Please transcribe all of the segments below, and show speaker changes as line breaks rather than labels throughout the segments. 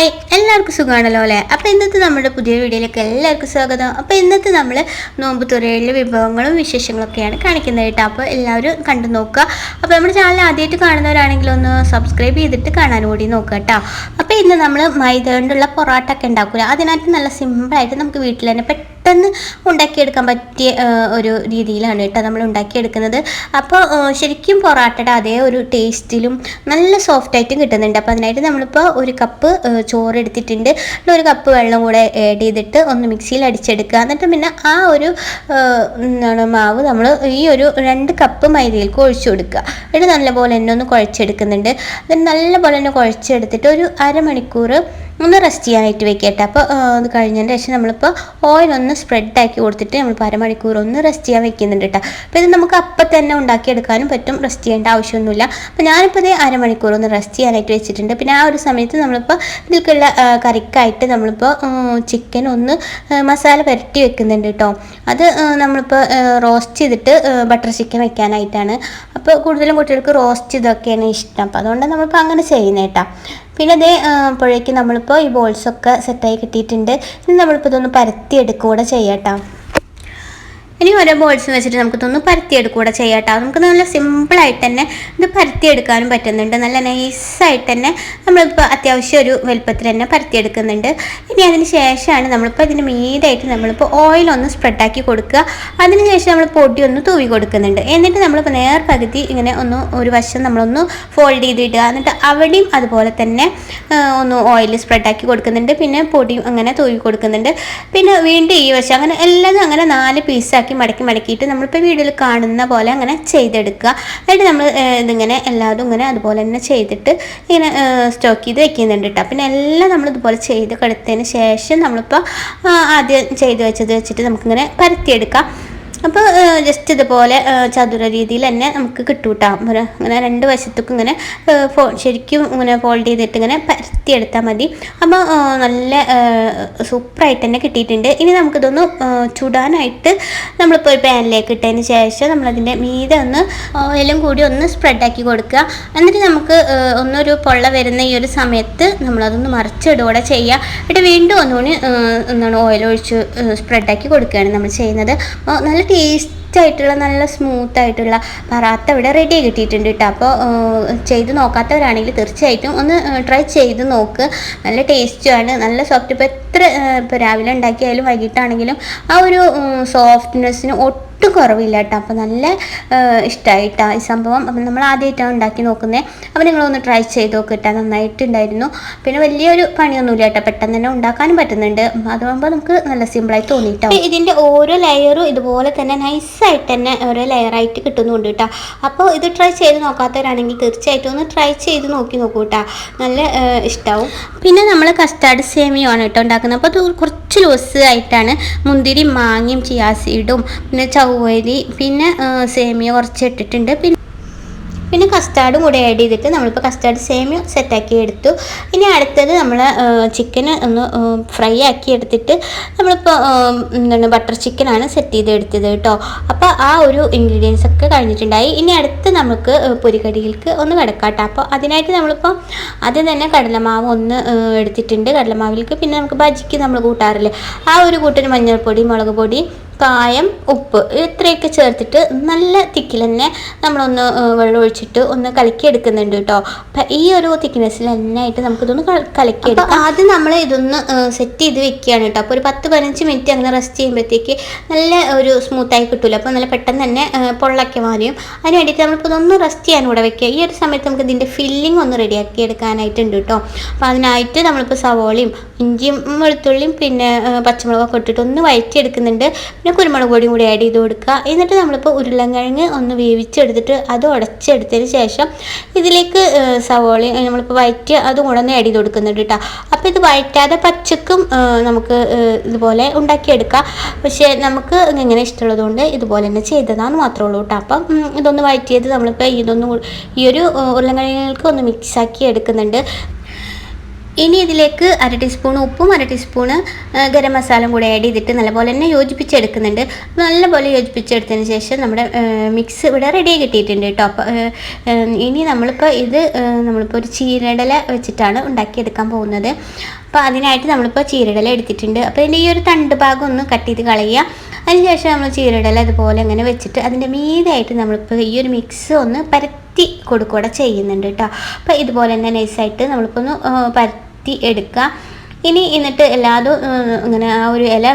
Hi എല്ലാവർക്കും സുഖമാണല്ലോ അല്ലേ? അപ്പോൾ ഇന്നത്തെ നമ്മുടെ പുതിയ വീഡിയോയിലേക്ക് എല്ലാവർക്കും സ്വാഗതം. അപ്പോൾ ഇന്നത്തെ നമ്മൾ നോമ്പ് തുറയിലെ വിഭവങ്ങളും വിശേഷങ്ങളൊക്കെയാണ് കാണിക്കുന്നത് കേട്ടോ. അപ്പോൾ എല്ലാവരും കണ്ടു നോക്കുക. അപ്പോൾ നമ്മുടെ ചാനൽ ആദ്യമായിട്ട് കാണുന്നവരാണെങ്കിൽ ഒന്ന് സബ്സ്ക്രൈബ് ചെയ്തിട്ട് കാണാൻ കൂടി നോക്കുക കേട്ടോ. അപ്പോൾ ഇന്ന് നമ്മൾ മൈദ കൊണ്ടുള്ള പൊറോട്ട ഒക്കെ ഉണ്ടാക്കില്ല അതിനകത്ത് നല്ല സിമ്പിളായിട്ട് നമുക്ക് വീട്ടിൽ തന്നെ പെട്ടെന്ന് ഉണ്ടാക്കിയെടുക്കാൻ പറ്റിയ ഒരു രീതിയിലാണ് കേട്ടോ നമ്മൾ ഉണ്ടാക്കിയെടുക്കുന്നത്. അപ്പോൾ ശരിക്കും പൊറാട്ടയുടെ അതേ ഒരു ടേസ്റ്റിലും നല്ല സോഫ്റ്റ് ആയിട്ടും കിട്ടുന്നുണ്ട്. അപ്പോൾ അതിനായിട്ട് നമ്മളിപ്പോൾ ഒരു കപ്പ് ചോറ് എടുത്തിട്ടുണ്ട് ഒരു കപ്പ് വെള്ളം കൂടെ ആഡ് ചെയ്തിട്ട് ഒന്ന് മിക്സിയിൽ അടിച്ചെടുക്കുക. എന്നിട്ട് പിന്നെ ആ ഒരു എന്താണ് മാവ് നമ്മൾ ഈ ഒരു രണ്ട് കപ്പ് മൈദയിലേക്ക് ഒഴിച്ചു കൊടുക്കുക. എന്നിട്ട് നല്ലപോലെ തന്നെ ഒന്ന് കുഴച്ചെടുക്കുന്നുണ്ട്. നല്ലപോലെ തന്നെ കുഴച്ചെടുത്തിട്ട് ഒരു അരമണിക്കൂർ ഒന്ന് റെസ്റ്റ് ചെയ്യാനായിട്ട് വെക്കട്ടെ. അപ്പോൾ അത് കഴിഞ്ഞതിന് ശേഷം നമ്മളിപ്പോൾ ഓയിൽ ഒന്ന് സ്പ്രെഡാക്കി കൊടുത്തിട്ട് നമ്മളിപ്പോൾ അരമണിക്കൂർ ഒന്ന് റെസ്റ്റ് ചെയ്യാൻ വെക്കുന്നുണ്ട് കേട്ടോ അപ്പോൾ ഇത് നമുക്ക് അപ്പം തന്നെ ഉണ്ടാക്കിയെടുക്കാനും പറ്റും റെസ്റ്റ് ചെയ്യേണ്ട ആവശ്യമൊന്നുമില്ല. അപ്പോൾ ഞാനിപ്പോൾ ഇത് അരമണിക്കൂർ ഒന്ന് റെസ്റ്റ് ചെയ്യാനായിട്ട് വെച്ചിട്ടുണ്ട്. പിന്നെ ആ ഒരു സമയത്ത് നമ്മളിപ്പോൾ ഇതിലേക്കുള്ള കറിക്കായിട്ട് നമ്മളിപ്പോൾ ചിക്കൻ ഒന്ന് മസാല പുരട്ടി വെക്കുന്നുണ്ട് കേട്ടോ അത് നമ്മളിപ്പോൾ റോസ്റ്റ് ചെയ്തിട്ട് ബട്ടർ ചിക്കൻ വെക്കാനായിട്ടാണ്. അപ്പോൾ കൂടുതലും കുട്ടികൾക്ക് റോസ്റ്റ് ചെയ്തൊക്കെയാണ് ഇഷ്ടം. അപ്പോൾ അതുകൊണ്ടാണ് നമ്മളിപ്പോൾ അങ്ങനെ ചെയ്യുന്നത് കേട്ടോ പിന്നെ അതേ അപ്പോഴേക്കും നമ്മളിപ്പോൾ ഈ ബോൾസൊക്കെ സെറ്റായി കിട്ടിയിട്ടുണ്ട്. ഇനി നമ്മളിപ്പോൾ ഇതൊന്ന് പരത്തിയെടുക്കുക കൂടെ ചെയ്യാം കേട്ടോ. ഇനി ഓരോ ബോൾസ് വെച്ചിട്ട് നമുക്കിതൊന്ന് പരത്തിയെടുക്കുക കൂടെ ചെയ്യാട്ടോ. നമുക്ക് നല്ല സിമ്പിളായിട്ട് തന്നെ ഇത് പരത്തിയെടുക്കാനും പറ്റുന്നുണ്ട്. നല്ല നൈസായിട്ട് തന്നെ നമ്മളിപ്പോൾ അത്യാവശ്യം ഒരു വലുപ്പത്തിൽ തന്നെ പരത്തിയെടുക്കുന്നുണ്ട്. ഇനി അതിന് ശേഷമാണ് നമ്മളിപ്പോൾ ഇതിന് മീതായിട്ട് നമ്മളിപ്പോൾ ഓയിലൊന്ന് സ്പ്രെഡാക്കി കൊടുക്കുക. അതിന് ശേഷം നമ്മൾ പൊടി ഒന്ന് തൂവി കൊടുക്കുന്നുണ്ട്. എന്നിട്ട് നമ്മളിപ്പോൾ നേർ പകുതി ഇങ്ങനെ ഒന്ന് ഒരു വശം നമ്മളൊന്ന് ഫോൾഡ് ചെയ്തിടുക. എന്നിട്ട് അവിടെയും അതുപോലെ തന്നെ ഒന്ന് ഓയിൽ സ്പ്രെഡാക്കി കൊടുക്കുന്നുണ്ട്. പിന്നെ പൊടിയും അങ്ങനെ തൂവി കൊടുക്കുന്നുണ്ട്. പിന്നെ വീണ്ടും ഈ വശം അങ്ങനെ എല്ലാം അങ്ങനെ നാല് പീസാക്കി മടക്കി മടക്കി മടക്കിയിട്ട് നമ്മളിപ്പോൾ വീഡിയോയിൽ കാണുന്ന പോലെ അങ്ങനെ ചെയ്തെടുക്കുക. എന്നിട്ട് നമ്മൾ ഇതിങ്ങനെ എല്ലാതും ഇങ്ങനെ അതുപോലെ തന്നെ ചെയ്തിട്ട് ഇങ്ങനെ സ്റ്റോക്ക് ചെയ്ത് വെക്കുന്നുണ്ട് കേട്ടോ പിന്നെ എല്ലാം നമ്മൾ ഇതുപോലെ ചെയ്ത് കൊടുത്തതിന് ശേഷം നമ്മളിപ്പോൾ ആദ്യം ചെയ്ത് വെച്ചത് വെച്ചിട്ട് നമുക്കിങ്ങനെ പരത്തിയെടുക്കാം. അപ്പോൾ ജസ്റ്റ് ഇതുപോലെ ചതുര രീതിയിൽ തന്നെ നമുക്ക് കിട്ടൂട്ടാം. കേട്ടോ ഒരു അങ്ങനെ രണ്ട് വശത്തേക്കും ഇങ്ങനെ ഫോ ശരിക്കും ഇങ്ങനെ ഫോൾഡ് ചെയ്തിട്ട് ഇങ്ങനെ പരത്തിയെടുത്താൽ മതി. അപ്പോൾ നല്ല സൂപ്പറായിട്ട് തന്നെ കിട്ടിയിട്ടുണ്ട്. ഇനി നമുക്കിതൊന്ന് ചുടാനായിട്ട് നമ്മളിപ്പോൾ ഒരു പാനിലേക്ക് ഇട്ടതിന് ശേഷം നമ്മളതിന്റെ മീതെ ഒന്ന് ഓയിലും കൂടി ഒന്ന് സ്പ്രെഡാക്കി കൊടുക്കുക. എന്നിട്ട് നമുക്ക് ഒന്നൊരു പൊള്ള വരുന്ന ഈ ഒരു സമയത്ത് നമ്മളതൊന്ന് മറിച്ചിടുകൂടെ ചെയ്യുക. എന്നിട്ട് വീണ്ടും ഒന്നുകൂടി എന്താണ് ഓയിൽ ഒഴിച്ച് സ്പ്രെഡാക്കി കൊടുക്കുകയാണ് നമ്മൾ ചെയ്യുന്നത്. അപ്പോൾ നല്ല ടേസ്റ്റ് ആയിട്ടുള്ള നല്ല സ്മൂത്ത് ആയിട്ടുള്ള പറാത്ത ഇവിടെ റെഡി കിട്ടിയിട്ടുണ്ട് കേട്ടോ അപ്പോൾ ചെയ്ത് നോക്കാത്തവരാണെങ്കിൽ തീർച്ചയായിട്ടും ഒന്ന് ട്രൈ ചെയ്ത് നോക്ക്. നല്ല ടേസ്റ്റുമാണ് നല്ല സോഫ്റ്റ് ഇപ്പോൾ എത്ര ഇപ്പോൾ രാവിലെ ഉണ്ടാക്കിയാലും വൈകിട്ടാണെങ്കിലും ആ ഒരു സോഫ്റ്റ്നെസ്സിന് ഒട്ടും കുറവില്ല കേട്ടോ അപ്പോൾ നല്ല ഇഷ്ടമായിട്ടാണ് ഈ സംഭവം. അപ്പം നമ്മൾ ആദ്യമായിട്ടാണ് ഉണ്ടാക്കി നോക്കുന്നത് അപ്പോൾ നിങ്ങളൊന്ന് ട്രൈ ചെയ്ത് നോക്കിട്ടാ നന്നായിട്ടുണ്ടായിരുന്നു. പിന്നെ വലിയൊരു പണിയൊന്നുമില്ല കേട്ടോ പെട്ടെന്ന് തന്നെ ഉണ്ടാക്കാനും പറ്റുന്നുണ്ട്. അതാകുമ്പോൾ നമുക്ക് നല്ല സിമ്പിളായി തോന്നിയിട്ടോ ഇതിന്റെ ഓരോ ലെയറും ഇതുപോലെ തന്നെ നൈസായിട്ട് തന്നെ ഓരോ ലെയറായിട്ട് കിട്ടുന്നുണ്ട് കേട്ടോ. അപ്പോൾ ഇത് ട്രൈ ചെയ്ത് നോക്കാത്തവരാണെങ്കിൽ തീർച്ചയായിട്ടും ഒന്ന് ട്രൈ ചെയ്ത് നോക്കി നോക്കൂ കേട്ടോ. നല്ല ഇഷ്ടമാവും പിന്നെ നമ്മൾ കസ്റ്റാർഡ് സേമിയാണ് കേട്ടോ ഉണ്ടാക്കുന്നത്. അപ്പോൾ അത് കുറച്ച് ലൂസ് ആയിട്ടാണ് മുന്തിരി മാങ്ങയും ചിയാസീഡും പിന്നെ ചവ്വരി പിന്നെ സേമിയ കുറച്ച് ഇട്ടിട്ടുണ്ട്. പിന്നെ പിന്നെ കസ്റ്റാർഡും കൂടെ ആഡ് ചെയ്തിട്ട് നമ്മളിപ്പോൾ കസ്റ്റാർഡ് സേമിയ സെറ്റാക്കി എടുത്തു. ഇനി അടുത്തത് നമ്മൾ ചിക്കൻ ഒന്ന് ഫ്രൈ ആക്കി എടുത്തിട്ട് നമ്മളിപ്പോൾ എന്താണ് ബട്ടർ ചിക്കനാണ് സെറ്റ് ചെയ്ത് എടുത്തത് കേട്ടോ. അപ്പോൾ ആ ഒരു ഇൻഗ്രീഡിയൻസ് ഒക്കെ കഴിഞ്ഞിട്ടുണ്ടായി. ഇനി അടുത്ത് നമുക്ക് പൊരിക്കടിയിലേക്ക് ഒന്ന് കിടക്കാട്ടോ കേട്ടോ. അപ്പോൾ അതിനായിട്ട് നമ്മളിപ്പോൾ ആദ്യം തന്നെ കടലമാവ് ഒന്ന് എടുത്തിട്ടുണ്ട്. കടലമാവിലേക്ക് പിന്നെ നമുക്ക് ബജിക്ക് നമ്മൾ കൂട്ടാറില്ലേ? ആ ഒരു കൂട്ടിന് മഞ്ഞൾപ്പൊടി മുളക് പൊടി കായം ഉപ്പ് ഇത്രയൊക്കെ ചേർത്തിട്ട് നല്ല തിക്കിൽ തന്നെ നമ്മളൊന്ന് വെള്ളം ഒഴിച്ചിട്ട് ഒന്ന് കലക്കി എടുക്കുന്നുണ്ട് കേട്ടോ. അപ്പം ഈ ഒരു തിക്നെസ്സിൽ ആയിട്ട് നമുക്കിതൊന്ന് കലക്കി എടുക്കാം ആദ്യം നമ്മൾ ഇതൊന്ന് സെറ്റ് ചെയ്ത് വെക്കുകയാണ് കേട്ടോ. അപ്പോൾ ഒരു പത്ത് പതിനഞ്ച് മിനിറ്റ് അങ്ങനെ റെസ്റ്റ് ചെയ്യുമ്പോഴത്തേക്ക് നല്ല ഒരു സ്മൂത്തായി കിട്ടില്ല അപ്പോൾ നല്ല പെട്ടെന്ന് തന്നെ പൊള്ളൊക്കെ മാറിയും അതിന് വേണ്ടിയിട്ട് നമ്മളിപ്പോൾ ഇതൊന്ന് റെസ്റ്റ് ചെയ്യാൻ കൂടെ വെക്കുക. ഈ ഒരു സമയത്ത് നമുക്ക് ഇതിന്റെ ഫില്ലിംഗ് ഒന്ന് റെഡിയാക്കി എടുക്കാനായിട്ടുണ്ട് കേട്ടോ. അപ്പോൾ അതിനായിട്ട് നമ്മളിപ്പോൾ സവോളയും ഇഞ്ചിയും വെളുത്തുള്ളിയും പിന്നെ പച്ചമുളകൊക്കെ ഇട്ടിട്ട് ഒന്ന് വഴറ്റിയെടുക്കുന്നുണ്ട്. പിന്നെ കുരുമുളക് പൊടിയും കൂടി ആഡ് ചെയ്ത് കൊടുക്കുക. എന്നിട്ട് നമ്മളിപ്പോൾ ഉരുളൻകിഴങ്ങ് ഒന്ന് വേവിച്ചെടുത്തിട്ട് അത് ഉടച്ചെടുത്തതിന് ശേഷം ഇതിലേക്ക് സവോള നമ്മളിപ്പോൾ വയറ്റി അതും കൂടെ ഒന്ന് ആഡ് ചെയ്ത് കൊടുക്കുന്നുണ്ട് കേട്ടോ അപ്പോൾ ഇത് വഴറ്റാതെ പച്ചക്കും നമുക്ക് ഇതുപോലെ ഉണ്ടാക്കിയെടുക്കാം. പക്ഷേ നമുക്ക് ഇങ്ങനെ ഇഷ്ടമുള്ളതുകൊണ്ട് ഇതുപോലെ തന്നെ ചെയ്തതാന്ന് മാത്രമേ ഉള്ളൂ കേട്ടോ അപ്പം ഇതൊന്ന് വഴറ്റിയത് നമ്മളിപ്പോൾ ഇതൊന്നും ഈ ഒരു ഉരുളൻകിഴങ്ങുകൾക്ക് ഒന്ന് മിക്സാക്കി എടുക്കുന്നുണ്ട്. ഇനി ഇതിലേക്ക് അര ടീസ്പൂൺ ഉപ്പും അര ടീസ്പൂൺ ഗരം മസാലയും കൂടെ ആഡ് ചെയ്തിട്ട് നല്ലപോലെ തന്നെ യോജിപ്പിച്ചെടുക്കുന്നുണ്ട്. നല്ലപോലെ യോജിപ്പിച്ചെടുത്തതിന് ശേഷം നമ്മുടെ മിക്സ് ഇവിടെ റെഡി കിട്ടിയിട്ടുണ്ട് കേട്ടോ. ഇനി നമ്മളിപ്പോൾ ഇത് നമ്മളിപ്പോൾ ഒരു ചീരടല വെച്ചിട്ടാണ് ഉണ്ടാക്കിയെടുക്കാൻ പോകുന്നത്. അപ്പോൾ അതിനായിട്ട് നമ്മളിപ്പോൾ ചീരടല എടുത്തിട്ടുണ്ട്. അപ്പോൾ ഇതിന്റെ ഈ ഒരു തണ്ട് ഭാഗം ഒന്ന് കട്ട് ചെയ്ത് കളയുക. അതിനുശേഷം നമ്മൾ ചീരടല അതുപോലെ അങ്ങനെ വെച്ചിട്ട് അതിന്റെ മീതായിട്ട് നമ്മളിപ്പോൾ ഈ ഒരു മിക്സ് ഒന്ന് പരത്തി കൊടുക്കുകയൂടെ ചെയ്യുന്നുണ്ട് കേട്ടോ. അപ്പോൾ ഇതുപോലെ തന്നെ നൈസായിട്ട് നമ്മളിപ്പോൾ ഒന്ന് ആ, പരത്തി എടുക്കുക ഇനി എന്നിട്ട് എല്ലാതും ഇങ്ങനെ ആ ഒരു ഇല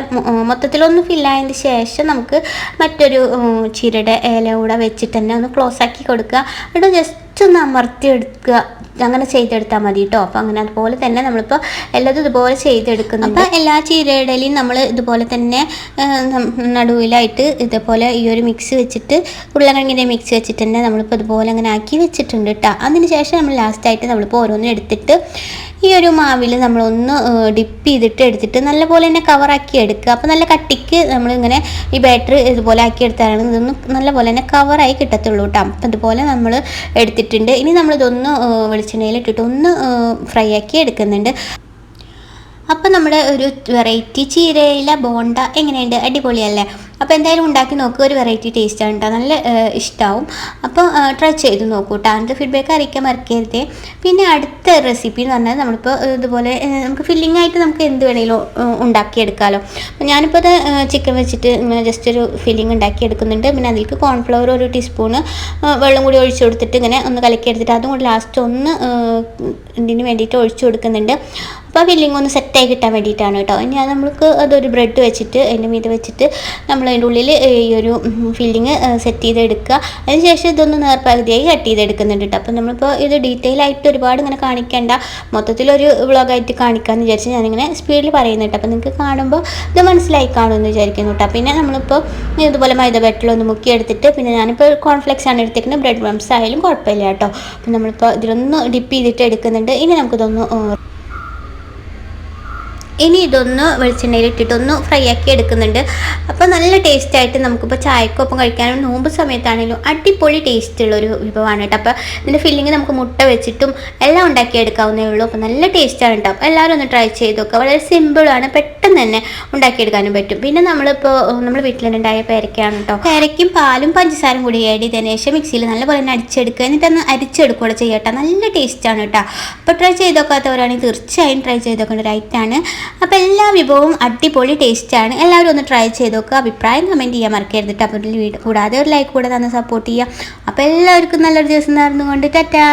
മൊത്തത്തിലൊന്ന് ഫില്ലായതിന് ശേഷം നമുക്ക് മറ്റൊരു ചീരയുടെ ഇല കൂടെ വെച്ചിട്ട് തന്നെ ഒന്ന് ക്ലോസ് ആക്കി കൊടുക്കുക. എന്നിട്ട് ജസ്റ്റ് ഒന്ന് അമർത്തിയെടുക്കുക. അങ്ങനെ ചെയ്തെടുത്താൽ മതി കേട്ടോ അപ്പോൾ അങ്ങനെ അതുപോലെ തന്നെ നമ്മളിപ്പോൾ എല്ലാതും ഇതുപോലെ ചെയ്തെടുക്കുന്നുണ്ട്. അപ്പോൾ എല്ലാ ചീരയിടലിയും നമ്മൾ ഇതുപോലെ തന്നെ നടുവിലായിട്ട് ഇതുപോലെ ഈ ഒരു മിക്സ് വെച്ചിട്ട് ഉരുളക്കിഴങ്ങിന്റെ മിക്സ് വെച്ചിട്ട് തന്നെ നമ്മളിപ്പോൾ ഇതുപോലെ അങ്ങനെ ആക്കി വെച്ചിട്ടുണ്ട് കേട്ടോ അതിന് ശേഷം നമ്മൾ ലാസ്റ്റായിട്ട് നമ്മളിപ്പോൾ ഓരോന്നും എടുത്തിട്ട് ഈ ഒരു മാവിൽ നമ്മളൊന്ന് ഡിപ്പ് ചെയ്തിട്ട് എടുത്തിട്ട് നല്ലപോലെ തന്നെ കവറാക്കി എടുക്കുക. അപ്പോൾ നല്ല കട്ടിക്ക് നമ്മളിങ്ങനെ ഈ ബാറ്ററി ഇതുപോലെ ആക്കി എടുത്താലാണ് ഇതൊന്ന് നല്ലപോലെ തന്നെ കവറായി കിട്ടത്തുള്ളൂ കേട്ടോ അപ്പം ഇതുപോലെ നമ്മൾ എടുത്തിട്ടുണ്ട് ഇനി നമ്മളിതൊന്ന് വെളിച്ചെണ്ണയിൽ ഇട്ടിട്ട് ഒന്ന് ഫ്രൈ ആക്കി എടുക്കുന്നുണ്ട്. അപ്പോൾ നമ്മുടെ ഒരു വെറൈറ്റി ചീരയില ബോണ്ട എങ്ങനെയുണ്ട്? അടിപൊളിയല്ലേ? അപ്പോൾ എന്തായാലും ഉണ്ടാക്കി നോക്കുക ഒരു വെറൈറ്റി ടേസ്റ്റാണ് കേട്ടോ നല്ല ഇഷ്ടമാവും അപ്പോൾ ട്രൈ ചെയ്ത് നോക്കൂ കേട്ടോ അതിന്റെ ഫീഡ്ബാക്ക് അറിയിക്കാൻ മറക്കരുത്. പിന്നെ അടുത്ത റെസിപ്പി എന്ന് പറഞ്ഞാൽ നമ്മളിപ്പോൾ ഇതുപോലെ നമുക്ക് ഫില്ലിംഗ് ആയിട്ട് നമുക്ക് എന്ത് വേണമെങ്കിലും ഉണ്ടാക്കിയെടുക്കാമല്ലോ അപ്പോൾ ഞാനിപ്പോൾ അത് ചിക്കൻ വെച്ചിട്ട് ജസ്റ്റ് ഒരു ഫില്ലിംഗ് ഉണ്ടാക്കിയെടുക്കുന്നുണ്ട്. പിന്നെ അതിലേക്ക് കോൺഫ്ലവർ ഒരു ടീസ്പൂണ് വെള്ളം കൂടി ഒഴിച്ചു കൊടുത്തിട്ട് ഇങ്ങനെ ഒന്ന് കലക്കി എടുത്തിട്ട് അതും കൂടി ലാസ്റ്റ് ഒന്ന് ഇതിന് വേണ്ടിയിട്ട് ഒഴിച്ചു കൊടുക്കുന്നുണ്ട്. അപ്പോൾ ഫില്ലിംഗ് ഒന്ന് സെറ്റായി കിട്ടാൻ വേണ്ടിയിട്ടാണ് കേട്ടോ. ഇനി അത് നമ്മൾക്ക് അതൊരു ബ്രെഡ് വെച്ചിട്ട് അതിന്റെ മീത് വെച്ചിട്ട് നമ്മൾ അതിന്റെ ഉള്ളിൽ ഈ ഒരു ഫില്ലിങ് സെറ്റ് ചെയ്തെടുക്കുക. അതിനുശേഷം ഇതൊന്ന് നേർപ്പകുതിയായി കട്ട് ചെയ്തെടുക്കുന്നുണ്ട് കേട്ടോ. അപ്പോൾ നമ്മളിപ്പോൾ ഇത് ഡീറ്റെയിൽ ആയിട്ട് ഒരുപാട് ഇങ്ങനെ കാണിക്കേണ്ട. മൊത്തത്തിലൊരു വ്ളോഗായിട്ട് കാണിക്കാമെന്ന് വിചാരിച്ച് ഞാനിങ്ങനെ സ്പീഡിൽ പറയുന്നു പറയുന്നുണ്ട് അപ്പോൾ നിങ്ങൾക്ക് കാണുമ്പോൾ ഇത് മനസ്സിലായി കാണുമെന്ന് വിചാരിക്കുന്നു കേട്ടോ. പിന്നെ നമ്മളിപ്പോൾ ഇതുപോലെ മൈദ ബെറ്റിലൊന്ന് മുക്കി എടുത്തിട്ട് പിന്നെ ഞാനിപ്പോൾ കോൺഫ്ലെക്സ് ആണ് എടുത്തിരിക്കുന്നത് ബ്രെഡ് ക്രംസ് ആയാലും കുഴപ്പമില്ല കേട്ടോ. അപ്പോൾ നമ്മളിപ്പോൾ ഇതിലൊന്ന് ഡിപ്പ് ചെയ്തിട്ട് എടുക്കുന്നുണ്ട്. ഇനി നമുക്കിതൊന്ന് ഇനി ഇതൊന്ന് വെളിച്ചെണ്ണയിൽ ഇട്ടിട്ടൊന്ന് ഫ്രൈ ആക്കി എടുക്കുന്നുണ്ട്. അപ്പോൾ നല്ല ടേസ്റ്റ് ആയിട്ട് നമുക്കിപ്പോൾ ചായക്കൊപ്പം കഴിക്കാനും നോമ്പ് സമയത്താണെങ്കിലും അടിപൊളി ടേസ്റ്റ് ഉള്ള ഒരു വിഭവമാണ് കേട്ടോ. അപ്പോൾ ഇതിന്റെ ഫില്ലിങ് നമുക്ക് മുട്ട വെച്ചിട്ടും എല്ലാം ഉണ്ടാക്കിയെടുക്കാവുന്നേ ഉള്ളൂ. അപ്പോൾ നല്ല ടേസ്റ്റാണ് കേട്ടോ. അപ്പോൾ എല്ലാവരും ഒന്ന് ട്രൈ ചെയ്ത് നോക്കുക വളരെ സിമ്പിളാണ് പെട്ടെന്ന് തന്നെ ഉണ്ടാക്കിയെടുക്കാനും പറ്റും. പിന്നെ നമ്മളിപ്പോൾ നമ്മൾ ഉണ്ടായ പേരയ്ക്കാണ് കേട്ടോ പേരയ്ക്കും പാലും പഞ്ചസാരയും കൂടി ആഡ് ചെയ്തതിന് ശേഷം മിക്സിയിൽ നല്ലപോലെ തന്നെ അടിച്ചെടുക്കുക. എന്നിട്ടൊന്ന് അരിച്ചെടുക്കുക ചെയ്യട്ടോ നല്ല ടേസ്റ്റാണ് കേട്ടോ അപ്പോൾ ട്രൈ ചെയ്ത് നോക്കാത്തവരാണെങ്കിൽ തീർച്ചയായും ട്രൈ ചെയ്ത് നോക്കേണ്ട ഒരു ഐറ്റാണ് അപ്പോൾ എല്ലാ വിഭവവും അടിപൊളി ടേസ്റ്റാണ് എല്ലാവരും ഒന്ന് ട്രൈ ചെയ്ത് നോക്കുക അഭിപ്രായം കമന്റ് ചെയ്യാൻ മറക്കരുത് കേട്ടോ അപ്പോൾ വീഡിയോ കൂടാതെ ഒരു ലൈക്ക് കൂടെ തന്നെ സപ്പോർട്ട് ചെയ്യുക അപ്പോൾ എല്ലാവർക്കും നല്ലൊരു ദിവസം നേർന്നുകൊണ്ട്. ടാറ്റാ.